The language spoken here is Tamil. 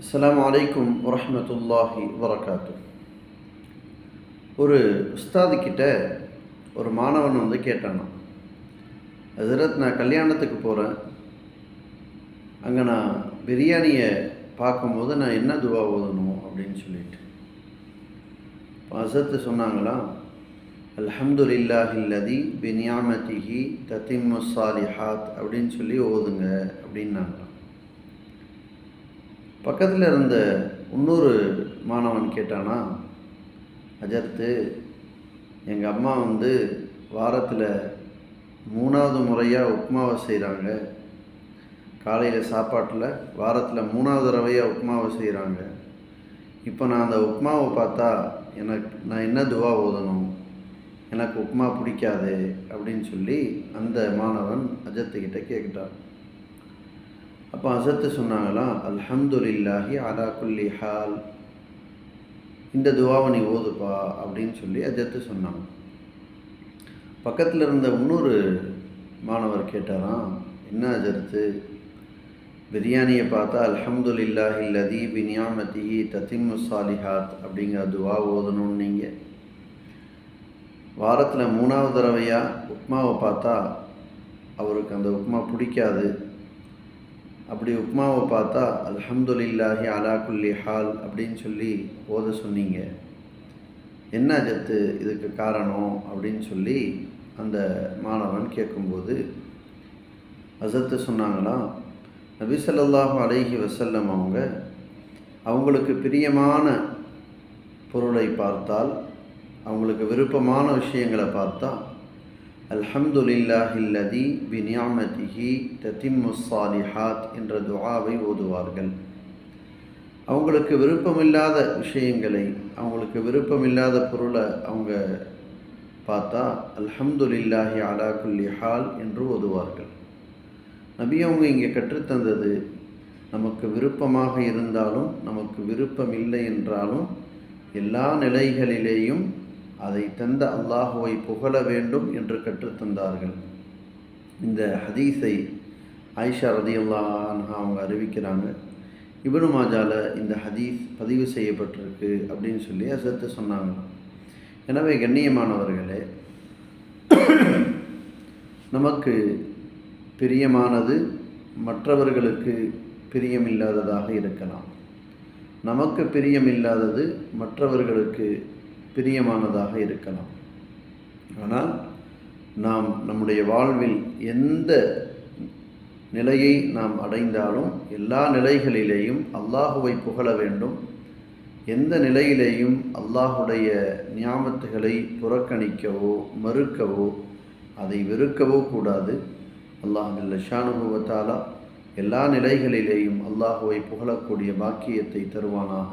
அஸ்லாம் அலைக்கும் வரமத்துல்லாஹி வரகாத்து ஒரு உஸ்தாதுக்கிட்ட ஒரு மாணவன் வந்து கேட்டானா ஹசரத் நான் கல்யாணத்துக்கு போகிறேன் அங்கே நான் பிரியாணியை பார்க்கும்போது நான் என்ன துவா ஓதணும்? அப்படின்னு சொல்லிட்டு. இப்போ ஹசரத்து சொன்னாங்களாம் அல்ஹம்துலில்லாஹில்லதி பினியாமதிஹி தத்திம்மு சாலிஹாத் அப்படின்னு சொல்லி ஓதுங்க அப்படின்னாங்களாம் பக்கத்தில் இருந்த இன்னொரு மாணவன் கேட்டானா அஜர்த்து எங்கள் அம்மா வந்து வாரத்தில் மூணாவது முறையாக உப்புமாவை செய்கிறாங்க காலையில் சாப்பாட்டில் வாரத்தில் மூணாவது தடவையாக உப்புமாவை செய்கிறாங்க இப்போ நான் அந்த உப்புமாவை பார்த்தா எனக்கு நான் என்ன துவா ஓதணும்? எனக்கு உப்புமா பிடிக்காது? அப்படின்னு சொல்லி அந்த மாணவன் அஜத்துக்கிட்ட கேட்கிட்டான் அப்போ அசத்து சொன்னாங்களாம் அல்ஹம்துலில்லாஹி அலா குல்லி ஹால். இந்த துவாவை நீ ஓதுப்பா அப்படின்னு சொல்லி அஜத்து சொன்னாங்க. பக்கத்தில் இருந்த இன்னொரு மாணவர் கேட்டாராம் என்ன அஜர்த்து பிரியாணியை பார்த்தா அல்ஹம்துலில்லாஹி லதி பினியாமதிஹி தத்திம்மு சாலிஹாத் அப்படிங்கிற துவா ஓதணும்னு நீங்கள் வாரத்தில் மூணாவது தடவையாக உப்மாவை பார்த்தா அவருக்கு அந்த உப்மா பிடிக்காது. அப்படி உப்மாவை பார்த்தா அல்ஹம்துலில்லாஹி அலா குல்லி ஹால் அப்படின்னு சொல்லி ஓத சொன்னீங்க. என்ன ஜத்து? இதுக்கு காரணம்? அப்படின்னு சொல்லி அந்த மாணவன் கேட்கும்போது அசத்து சொன்னாங்களாம் நபி சொல்லாஹு அலைஹி வசல்லம் அவங்க அவங்களுக்கு பிரியமான பொருளை பார்த்தால் அவங்களுக்கு விருப்பமான விஷயங்களை பார்த்தா அல்ஹம்துலில்லாஹில்லதி பினியாமதிஹி தத்திம்மு சாலிஹாத் என்ற துஆவை ஓதுவார்கள். அவங்களுக்கு விருப்பமில்லாத விஷயங்களை அவங்களுக்கு விருப்பமில்லாத பொருளை அவங்க பார்த்தா அல்ஹம்துலில்லாஹி அலா குல்லி ஹால் என்று ஓதுவார்கள். நபி அவங்க இங்கே கற்றுத்தந்தது நமக்கு விருப்பமாக இருந்தாலும் நமக்கு விருப்பம் இல்லை என்றாலும் எல்லா நிலைகளிலேயும் அதை தந்த அல்லாஹுவை புகழ வேண்டும் என்று கற்றுத்தந்தார்கள். இந்த ஹதீஸை ஆயிஷா ரதி அவங்க அறிவிக்கிறாங்க. இபனு மாஜால இந்த ஹதீஸ் பதிவு செய்யப்பட்டிருக்கு அப்படின்னு சொல்லி அசத்து சொன்னாங்க. எனவே கண்ணியமானவர்களே நமக்கு பிரியமானது மற்றவர்களுக்கு பிரியமில்லாததாக இருக்கலாம். நமக்கு பிரியமில்லாதது மற்றவர்களுக்கு பிரியமானதாக இருக்கலாம். ஆனால் நாம் நம்முடைய வாழ்வில் எந்த நிலையை நாம் அடைந்தாலும் எல்லா நிலைகளிலேயும் அல்லாஹுவை புகழ வேண்டும். எந்த நிலையிலேயும் அல்லாஹுடைய நியாமத்துகளை புறக்கணிக்கவோ மறுக்கவோ அதை வெறுக்கவோ கூடாது. அல்லாஹ் ஷானுபவத்தாலா எல்லா நிலைகளிலேயும் அல்லாஹுவை புகழக்கூடிய பாக்கியத்தை தருவானாக.